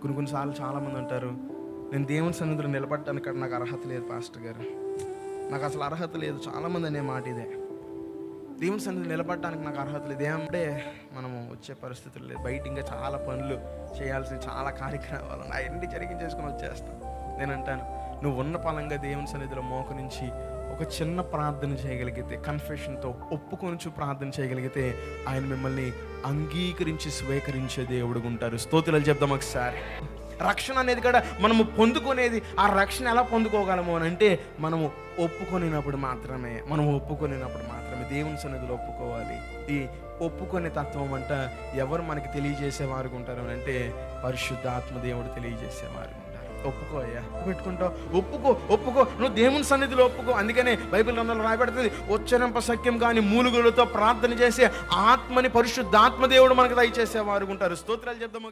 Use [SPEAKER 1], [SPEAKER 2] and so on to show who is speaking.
[SPEAKER 1] కొన్ని కొన్నిసార్లు చాలామంది అంటారు నేను దేవుని సన్నిధిలో నిలబడటానికి నాకు అర్హత లేదు పాస్టర్ గారు. నాకు అసలు అర్హత లేదు. చాలామంది అనే మాట ఇదే. దేవుని సన్నిధి నిలబడటానికి నాకు అర్హత లేదు. ఏమంటే మనము వచ్చే పరిస్థితులు లేదు. బయట ఇంకా చాలా పనులు చేయాల్సిన చాలా కార్యక్రమాలు ఉన్నాయి. అవన్నీ జరిగించేసుకొని వచ్చేస్తాను నేను అంటాను నువ్వు ఉన్న పలంగా దేవుని సన్నిధిలో మోక నుంచి ఒక చిన్న ప్రార్థన చేయగలిగితే కన్ఫెషన్తో ఒప్పుకొనుచు ప్రార్థన చేయగలిగితే ఆయన మిమ్మల్ని అంగీకరించి స్వీకరించే దేవుడు ఉంటారు. స్తోతులు చెప్దాం ఒకసారి. రక్షణ అనేది కూడా మనము పొందుకునేది ఆ రక్షణ ఎలా పొందుకోగలము అని అంటే మనము ఒప్పుకొనినప్పుడు మాత్రమే మనం ఒప్పుకొనినప్పుడు మాత్రమే దేవుని సన్నిధిలో ఒప్పుకోవాలి. ఈ ఒప్పుకునే తత్వం అంట ఎవరు మనకి తెలియజేసేవారు ఉంటారు అని అంటే పరిశుద్ధాత్మ దేవుడు తెలియజేసేవారు. ఒప్పుకో అయ్యా. పెట్టుకుంటావు ఒప్పుకో ఒప్పుకో. నువ్వు దేవుని సన్నిధిలో ఒప్పుకో. అందుకనే బైబిల్ గ్రంథంలో రాయబడుతుంది వచ్చరంప సఖ్యం కానీ మూలుగులతో ప్రార్థన చేసే ఆత్మని పరిశుద్ధాత్మ దేవుడు మనకు దయచేసేవారు ఉంటారు. స్తోత్రాలు చెప్దాము